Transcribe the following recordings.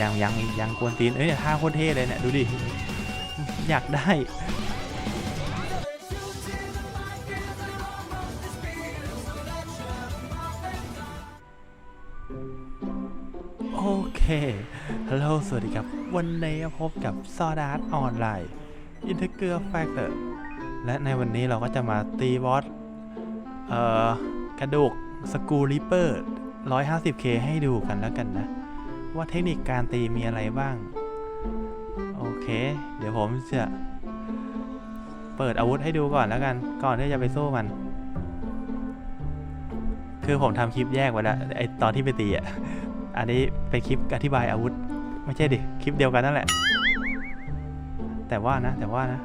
ยังยังยังกวนตีน เอ้ยท่าโคตรเท่เลยเนี่ยดูดิ อยากได้ โอเค ฮัลโหล สวัสดีครับ วันนี้พบกับซอดาร์ t ออนไลน์อินเทอร์เกอร์แฟกเตอร์และในวันนี้เราก็จะมาตีบอสเอ่อกระดูกสกูริเปอร์ 150k ให้ดูกันแล้วกันนะ ว่าเทคนิคการตีมีอะไรบ้าง โอเค เดี๋ยวผมจะเปิดอาวุธให้ดูก่อนแล้วกัน ก่อนที่จะไปสู้มัน คือผมทำคลิปแยกไว้แล้วไอตอนที่ไปตีอะ อันนี้เป็นคลิปอธิบายอาวุธ ไม่ใช่ดิ คลิปเดียวกันนั่นแหละ แต่ว่านะ แต่ว่านะ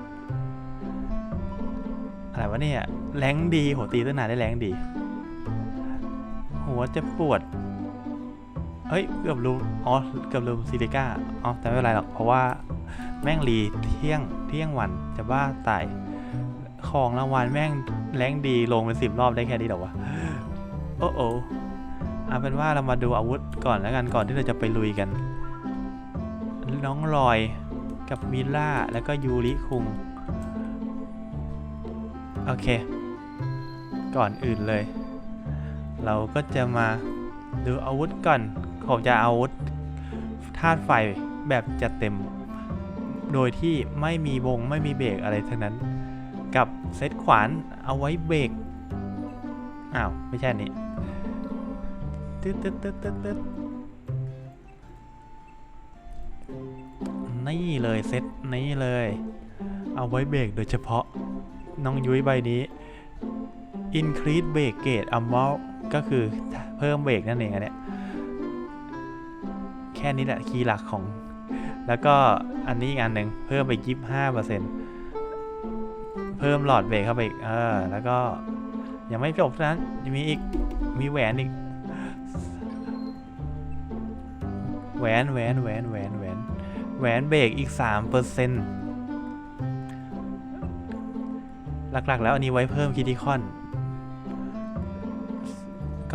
อะไรวะเนี่ย แรงดีโหตีตั้งนานได้แรงดี หัวจะปวด เฮ้ยเกือบลืมอ๋อเกือบลืมซิลิก้าอ๋อแต่ไม่เป็นไรหรอกเพราะว่าแม่งรีเที่ยงเที่ยงวันจะบ้าตายของรางวัลแม่งแรงดีลงเป็นสิบรอบได้แค่นี้เหรอวะโอ้โอเอาเป็นว่าเรามาดูอาวุธก่อนแล้วกันก่อนที่เราจะไปลุยกัน น้องลอยกับมิล่าแล้วก็ยูริคุงโอเค ก่อนอื่นเลย เราก็จะมาดูอาวุธก่อน ผมจะเอาอาวุธาตุไฟแบบจัดเต็ม โดยที่ไม่มีวงไม่มีเบรกอะไรทั้งนั้น กับเซตขวานเอาไว้เบรกอ้าว ไม่ใช่นี้ตึ๊ดตึ๊ดตึ๊ดตึ๊ดตึ๊ดนี่เลยเซตนี้เลย เอาไว้เบรกโดยเฉพาะ น้องยุ้ยใบนี้ increase brake gauge amount ก็คือเพิ่มเบรกนั่นเองอันเนี้ย ค่นี้แหละคีย์หลักของ แล้วก็อันนี้อีกอันหนึ่งเพิ่มไปยี่ห้าเปอร์เซ็นต์เพิ่มหลอดเบรกเข้าไปอีกเออแล้วก็ยังไม่จบเท่านั้นยังมีอีกมีแหวนอีกแหวนแหวนแหวนแหวนแหวนแหวนเบรกอีก3%เปอร์เซ็นต์หลักๆ แล้วอันนี้ไว้เพิ่มคิดิคอน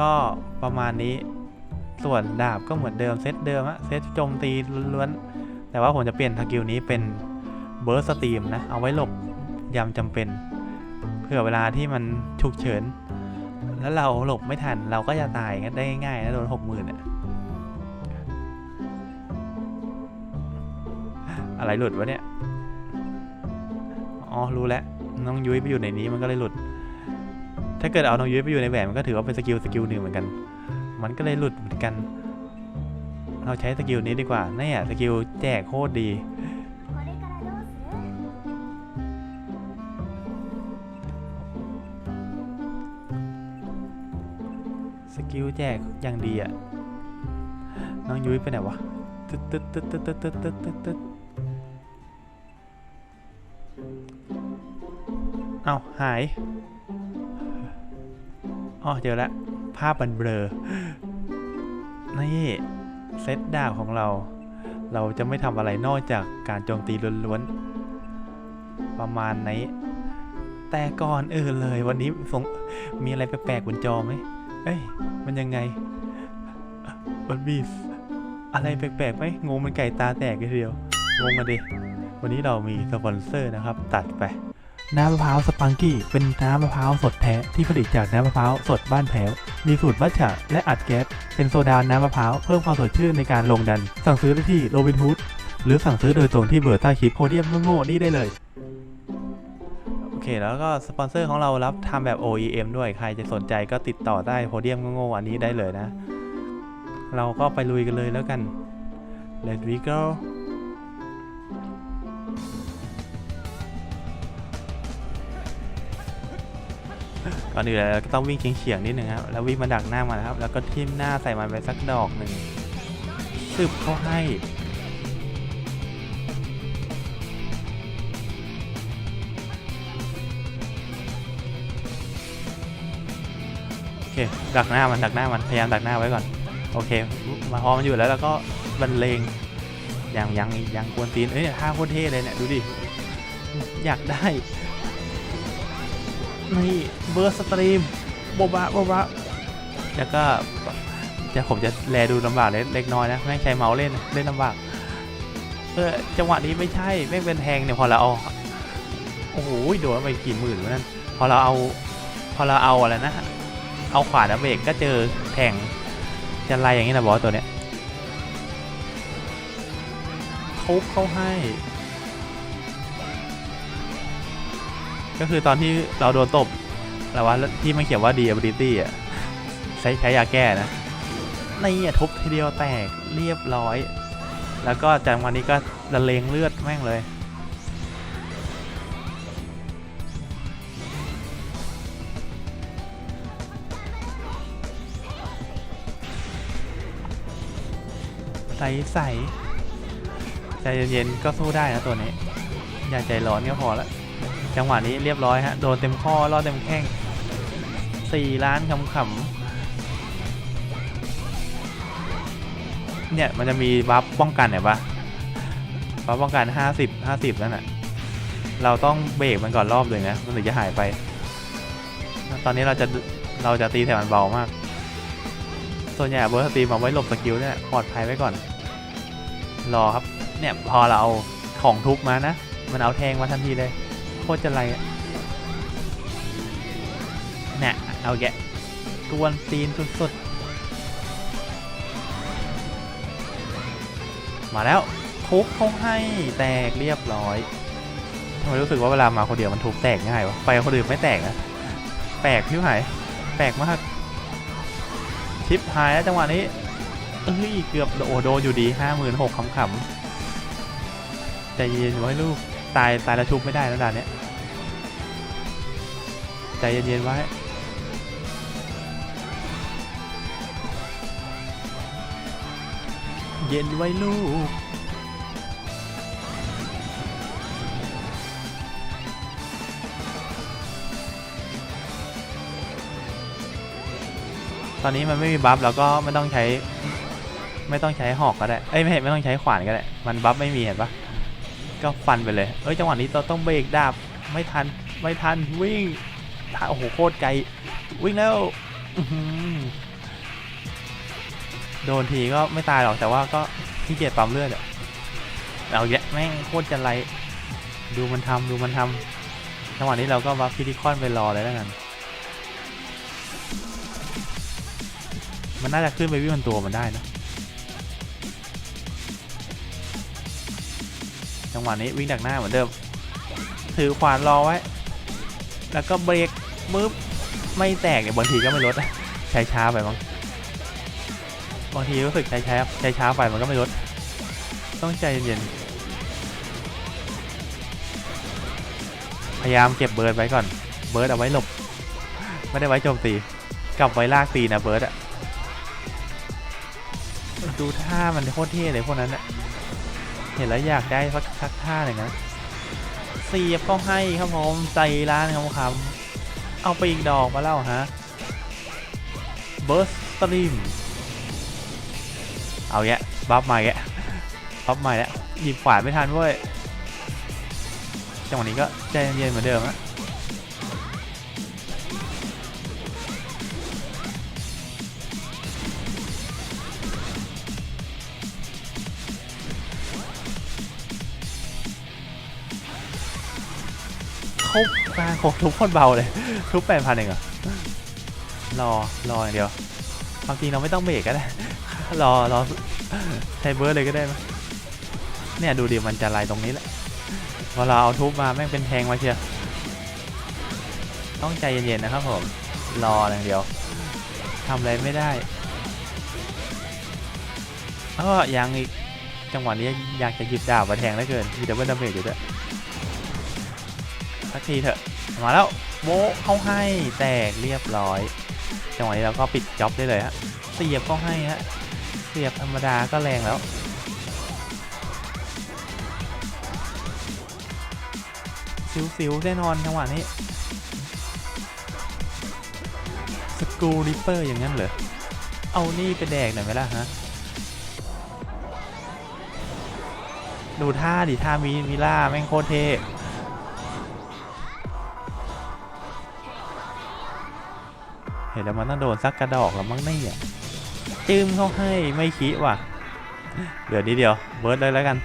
ก็ประมาณนี้ ส่วนดาบก็เหมือนเดิมเซตเดิมอะเซตโจมตีล้วนๆแต่ว่าผมจะเปลี่ยนสกิลนี้เป็นเบิร์สตรีมนะ เอาไว้หลบยามจำเป็นเพื่อเวลาที่มันฉุกเฉิน แล้วเราหลบไม่ทันเราก็จะตายงั้นได้ง่ายๆนะโดนหกหมื่นอะอะไรหลุดวะเนี่ย อ๋อ รู้แล้ว น้องยุ้ยไปอยู่ในนี้มันก็เลยหลุด ถ้าเกิดเอาน้องยุ้ยไปอยู่ในแหวนมันก็ถือว่าเป็นสกิลสกิลหนึ่งเหมือนกัน มันก็เลยหลุดเหมือนกัน เราใช้สกิลนี้ดีกว่านี่อะสกิลแจกโคตรดีสกิลแจกอย่างดีอะน้องยุ้ยไปไหนวะตึ๊ดตึ๊ดตึ๊ดตึ๊ดตึ๊ดตึ๊ดตึ๊ดตึ๊ดตึ๊ดเอาหาย อ๋อ เจอแล้ว ภาพมันเบลอ นี่เซตดาบของเรา เราจะไม่ทำอะไรนอกจากการโจมตีล้วนๆ ประมาณนี้แต่ก่อนเอื่นเลยวันนี้สงมีอะไรแปลกๆบนจอไหมเอ้ย มันยังไงมันมีอะไรแปลกๆไหมงงมันไก่ตาแตกเลยเดียวงงกันดิ วันนี้เรามีสปอนเซอร์นะครับ ตัดไป น้ำมะพร้าวสปังกี้เป็นน้ำมะพร้าวสดแท้ที่ผลิตจากน้ำมะพร้าวสดบ้านแพ้ว มีสูตรมัทฉะและอัดแก๊สเป็นโซดาน้ำมะพร้าวเพิ่มความสดชื่นในการลงดัน สั่งซื้อได้ที่โรบินฮูดหรือสั่งซื้อโดยตรงที่เบอร์ใต้คลิปโพเดียมโง่ๆนี่ได้เลย โอเค แล้วก็สปอนเซอร์ของเรารับทำแบบ OEM ด้วยใครจะสนใจก็ติดต่อได้โพเดียมโง่ๆอันนี้ได้เลยนะ เราก็ไปลุยกันเลยแล้วกัน Let we go ก่อนอื่นเลยเราก็ต้องวิ่งเฉียงๆนิดนึงครับแล้ววิ่งมาดักหน้ามันนะครับ แล้วก็ทิ่มหน้าใส่มันไปสักดอกหนึ่งซึบเขาให้โอเคดักหน้ามันดักหน้ามันพยายามดักหน้าไว้ก่อน โอเค มาพอมันอยู่แล้วแล้วก็บรรเลงยังยังยังกวนตีนเอ้ยท่าโคตรเท่เลยเนี่ยดูดิอยากได้ นี่เบอร์สตรีมโบบะโบบะแล้วก็จะผมจะแลดูลำบากเล็กน้อยนะแม่งใช้เมาส์เล่นเล่นลำบากเออจังหวะนี้ไม่ใช่แม่งเป็นแทงเนี่ยพอเราเอาโอ้โหโดนไปกี่หมื่นวะนั่นพอเราเอาพอเราเอาอะไรนะ เอาขวาดาเบรกก็เจอแทงจะไล่อย่างนี้นะบอสตัวเนี้ยทุบเข้าให้ ก็คือตอนที่เราโดนตบแล้วว่าที่มันเขียนว่า disability อะใช้ใช้ยาแก้นะนี่อะทุบทีเดียวแตกเรียบร้อย แล้วก็จากวันนี้ก็ละเลงเลือดแม่งเลย ใสใสใจเย็นๆก็สู้ได้นะตัวนี้ อย่าใจร้อนก็พอละ จังหวะนี้เรียบร้อยฮะ โดนเต็มข้อรอดเต็มแข้งสี่ล้านคำขำเนี่ยมันจะมีบัฟป้องกันเห็นปะบัฟป้องกันห้าสิบห้าสิบนั่นแหะเราต้องเบรกมันก่อนรอบเลยนะมันถึงจะหายไป ตอนนี้เราจะเราจะตีแต่มันเบามาก ส่วนใหญ่เบอร์สตีมเอาไว้หลบสกิลเนี่ยปลอดภัยไว้ก่อน รอครับ เนี่ยพอเราเอาของทุบมานะ มันเอาแทงมาทันทีเลย ตรจะไรอะเนี่ยเอาแกะกวนตีนสุดๆ มาแล้วทุบเขาให้แตกเรียบร้อยทำไมรู้สึกว่าเวลามาคนเดียวมันทุบแตกง่ายวะไปคนอื่นไม่แตกนะแปลกพี่หายแปลกมากชิปหายแล้วจังหวะนี้เอ้ยเกือบโอโดนอยู่ดีห้าหมื่นหกขำๆใจเย็นไว้ลูกตายตายแล้วชุบไม่ได้แล้วด่านเนี้ย ใจเย็นๆไว้ เย็นไว้ลูก ตอนนี้มันไม่มีบัฟแล้วก็ไม่ต้องใช้ ไม่ต้องใช้หอกก็ได้ เอ้ยไม่ไม่ต้องใช้ขวานก็ได้ มันบัฟไม่มีเห็นปะก็ฟันไปเลย เอ้ยจังหวะนี้เราต้องเบรกดาบไม่ทัน ไม่ทันวิ่ง ทันโอ้โหโคตรไกล วิ่งแล้วโดนทีก็ไม่ตายหรอกแต่ว่าก็ขี้เกียจปั๊มเลือดอะเอาแยะแม่งโคตรจะไรดูมันทำดูมันทำจังหวะนี้เราก็บัฟพิธีคอนไปรอเลยแล้วกัน มันน่าจะขึ้นไปวิ่งบนตัวมันได้นะ จังหวะนี้วิ่งดักหน้าเหมือนเดิม ถือขวานรอไว้ แล้วก็เบรก มึบไม่แตกเนี่ยบางทีก็ไม่ลดใช้ช้าไปมั้งบางทีรู้สึกใช้ช้าใช้ช้าไปมันก็ไม่ลด ต้องใจเย็นๆพยายามเก็บเบิร์ดไว้ก่อน เบิร์ดเอาไว้หลบ ไม่ได้ไว้โจมตี กลับไว้ลากตีนะเบิร์ดอะดูท่ามันโคตรเท่เลยพวกนั้นอะเห็นแล้วอยากได้สักท่าเลยนะเสียบก็ให้ครับผมใจร้านครับคำ เอาไปอีกดอกมาแล้วฮะเบิร์สตรีมเอาแยะบัฟมาแยะบัฟมาแล้วหยิบขวานไม่ทันเว้ยจังหวะนี้ก็ใจเย็นๆเหมือนเดิมอะ ทุบมาโคทุบคนเบาเลย ทุบแปดพันเองเหรอรอรออย่างเดียวความจริงเราไม่ต้องเบรกก็ได้ รอรอใช้เบิร์ดเลยก็ได้มั้ยเนี่ยดูดิมันจะไล่ตรงนี้แหละพอเราเอาทุบมาแม่งเป็นแทงมาเชียวต้องใจเย็นๆนะครับผมรออย่างเดียวทำอะไรไม่ได้ก็ยังอีกจังหวะนี้อยากจะหยิบดาบมาแทงเหลือเกินมีดับเบิลดาเมจอยู่ด้วย สักทีเถอะ มาแล้วโบเข้าให้แตกเรียบร้อยจังหวะนี้เราก็ปิดจ็อบได้เลยฮะเสียบเข้าให้ฮะเสียบธรรมดาก็แรงแล้วสิวๆแน่นอนจังหวะนี้สกูริปเปอร์อย่างนั้นเหรอ เอานี่ไปแดกหน่อยไหมล่ะฮะ ดูท่าดิท่ามีมิล่าแม่งโคตรเท่ เห็นแล้วมันต้องโดนซักกระดอกแล้วมั้งเนี่ยใจจืมเขาให้ไม่คิดว่ะเดี๋ยวนี้เดียวเบิร์ดเลยแล้วกัน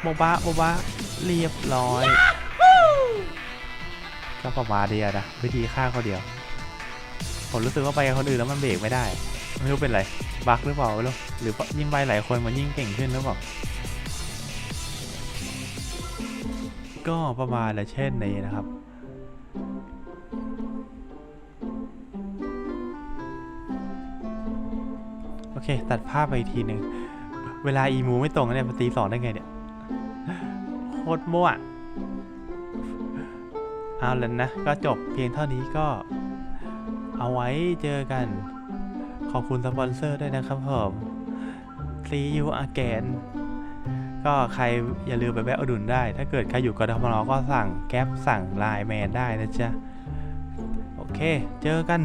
โบบะโบบะเรียบร้อยก็ประมาณเดียวนะวิธีฆ่าเขาเดียว ผมรู้สึกว่าไปกับคนอื่นแล้วมันเบรกไม่ได้ ไม่รู้เป็นไรบั๊กหรือเปล่าไม่รู้หรือว่ายิ่งไปหลายคนมันยิ่งเก่งขึ้นหรือเปล่าก็ประมาณและเช่นนี้นะครับ เค ตัดภาพไปอีกทีหนึ่ง เวลาอีมูไม่ตรงเนี่ยตีสองได้ไงเนี่ยโคตรมั่วเอาแล้วนะ ก็จบเพียงเท่านี้ก็เอาไว้เจอกัน ขอบคุณสปอนเซอร์ด้วยนะครับผม See you again ก็ใครอย่าลืมไปแวะอุดหนุนได้ ถ้าเกิดใครอยู่กทมก็สั่งแก๊ปสั่งไลน์แมนได้นะจ๊ะ โอเค เจอกัน